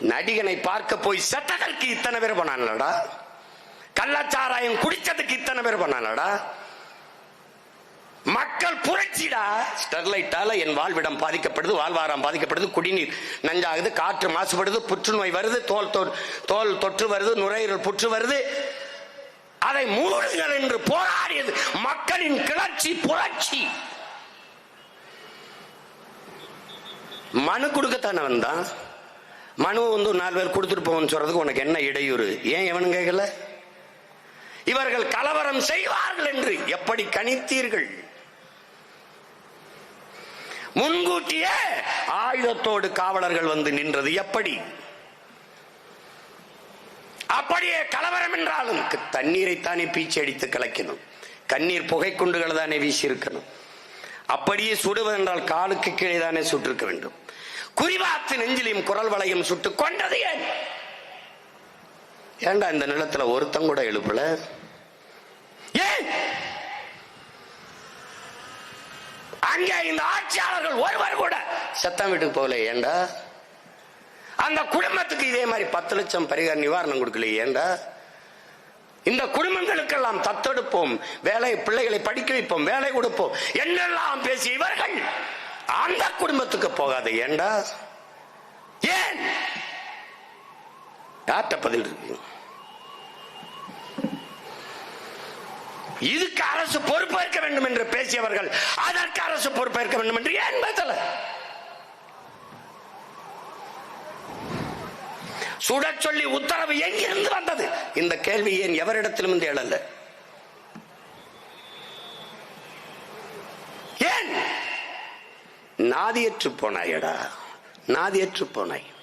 நடிகனை பார்க்க போய் செத்ததற்கு இத்தனை பேர் பண்ணானடா கள்ளச்சாராயம் குடிச்சதுக்கு இத்தனை பேர் பண்ணானடா மக்கள் புரட்சிடா? ஸ்டெர்லைட்டால என் வாழ்விடம் பாதிக்கப்படுது வாழ்வாரம் பாதிக்கப்படுது குடிநீர் நஞ்சாகுது காற்று மாசுபடுது புற்றுநோய் வருது தோல் தோல் தொற்று வருது நுரையீரல் புற்று வருது. அதை மூடுங்கள் என்று போராடியது மக்களின் கிளர்ச்சி புரட்சி. மனு கொடுக்கத்தானே வந்தான்? மனு வந்து ஒரு நாலு பேர் கொடுத்துட்டு போவோம்னு சொல்றதுக்கு உனக்கு என்ன இடையூறு? ஏன் எவனும் கேட்கல இவர்கள் கலவரம் செய்வார்கள் என்று எப்படி கணித்தீர்கள்? முன்கூட்டியே ஆயுதத்தோடு காவலர்கள் வந்து நின்றது எப்படி? அப்படியே கலவரம் என்றாலும் தண்ணீரைத்தானே பீச்சி அடித்து கலக்கணும். கண்ணீர் புகை குண்டுகளை தானே வீசி இருக்கணும் அப்படியே சுடுவதென்றால் காலுக்கு கீழே தானே சுட்டிருக்க வேண்டும். குறிவாத்து நெஞ்சிலையும் குரல் வளையும் சுட்டு கொண்டது ஏன்? ஏண்டா இந்த நிலத்துல ஒருத்தங்கூட எழுப்பல? ஏன்? அங்கே இந்த ஆட்சியாளர்கள் ஒருவர் கூட சத்தம் வீட்டுக்கு போகல ஏண்டா? அந்த குடும்பத்துக்கு இதே மாதிரி பத்து லட்சம் பரிகார நிவாரணம் கொடுக்கல ஏண்டா? இந்த குடும்பங்களுக்கெல்லாம் தத்தெடுப்போம் வேலை பிள்ளைகளை படிக்க வைப்போம் வேலை கொடுப்போம் என்னெல்லாம் பேசிய இவர்கள் அந்த குடும்பத்துக்கு போகாத ஏண்டா? ஏன்? யார்கிட்ட பதில் இருக்கு? இதுக்கு அரசு பொறுப்பேற்க வேண்டும் என்று பேசியவர்கள் அதற்கு அரசு பொறுப்பேற்க வேண்டும் என்று ஏன் பேசல? சுட சொல்லி உத்தரவு எங்கிருந்து வந்தது? இந்த கேள்வி ஏன் எவரிடத்திலும் இருந்து எழல ஏன் நாதியற்று போனாயடா. நாதியற்று போனாய்.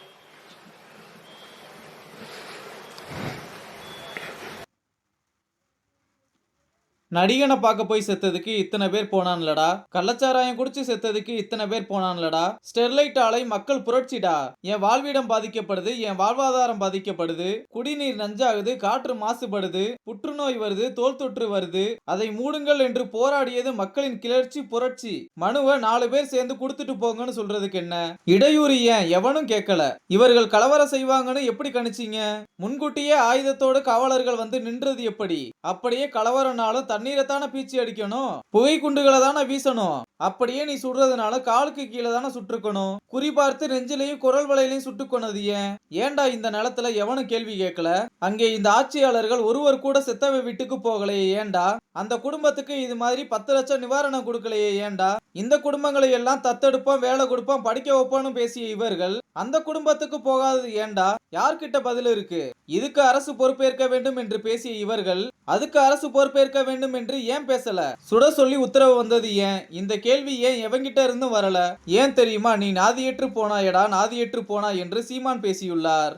நடிகனை பார்க்க போய் செத்ததுக்கு இத்தனை பேர் போனான்லடா. கள்ளச்சாராயம் குடிச்சு செத்ததுக்கு இத்தனை பேர் போனான்லடா. ஸ்டெர்லைட் ஆலை மக்கள் புரட்சிடா. என் வாழ்விடம் பாதிக்கப்படுது என் வாழ்வாதாரம் பாதிக்கப்படுது. குடிநீர் நஞ்சாகுது காற்று மாசுபடுது புற்றுநோய் வருது தோல் தொற்று வருது. அதை மூடுங்கள் என்று போராடியது மக்களின் கிளர்ச்சி புரட்சி. மனுவை நாலு பேர் சேர்ந்து கொடுத்துட்டு போங்கன்னு சொல்றதுக்கு என்ன? இடையூறு ஏன்? எவனும் கேட்கல. இவர்கள் கலவரம் செய்வாங்கன்னு எப்படி கணிச்சீங்க? முன்கூட்டியே ஆயுதத்தோடு காவலர்கள் வந்து நின்றது எப்படி? அப்படியே கலவரனாலும் தண்ணீரை தானே பீச்சி அடிக்கணும்? புகை குண்டுகளை தானே வீசணும்? அப்படியே நீ சுடுறதுனால காலுக்கு கீழே தானே சுட்டுருக்கணும்? குறிபார்த்து நெஞ்சிலையும் குரல் வலையிலையும் சுட்டுக்கொண்டது ஏன்? ஏண்டா இந்த நிலத்துல எவனும் கேள்வி கேட்கல? அங்கே இந்த ஆட்சியாளர்கள் ஒருவர் கூட செத்தவ வீட்டுக்கு போகலையே ஏன்டா? அந்த குடும்பத்துக்கு இது மாதிரி பத்து லட்சம் நிவாரணம் கொடுக்கலையே ஏன்டா? இந்த குடும்பங்களை எல்லாம் தத்தெடுப்போம் வேலை கொடுப்போம் படிக்க வைப்போம்னு பேசிய இவர்கள் அந்த குடும்பத்துக்கு போகாதது ஏன்டா? யார்கிட்ட பதில் இருக்கு? இதுக்கு அரசு பொறுப்பேற்க வேண்டும் என்று பேசிய இவர்கள் அதுக்கு அரசு பொறுப்பேற்க வேண்டும் என்று ஏன் பேசல? சுட சொல்லி உத்தரவு வந்தது ஏன்? இந்த கே கேள்வி ஏன் எவங்கிட்ட இருந்தும் வரல? ஏன் தெரியுமா நீ நாதியற்று போனாயடா நாதியற்று போனா என்று சீமான் பேசியுள்ளார்.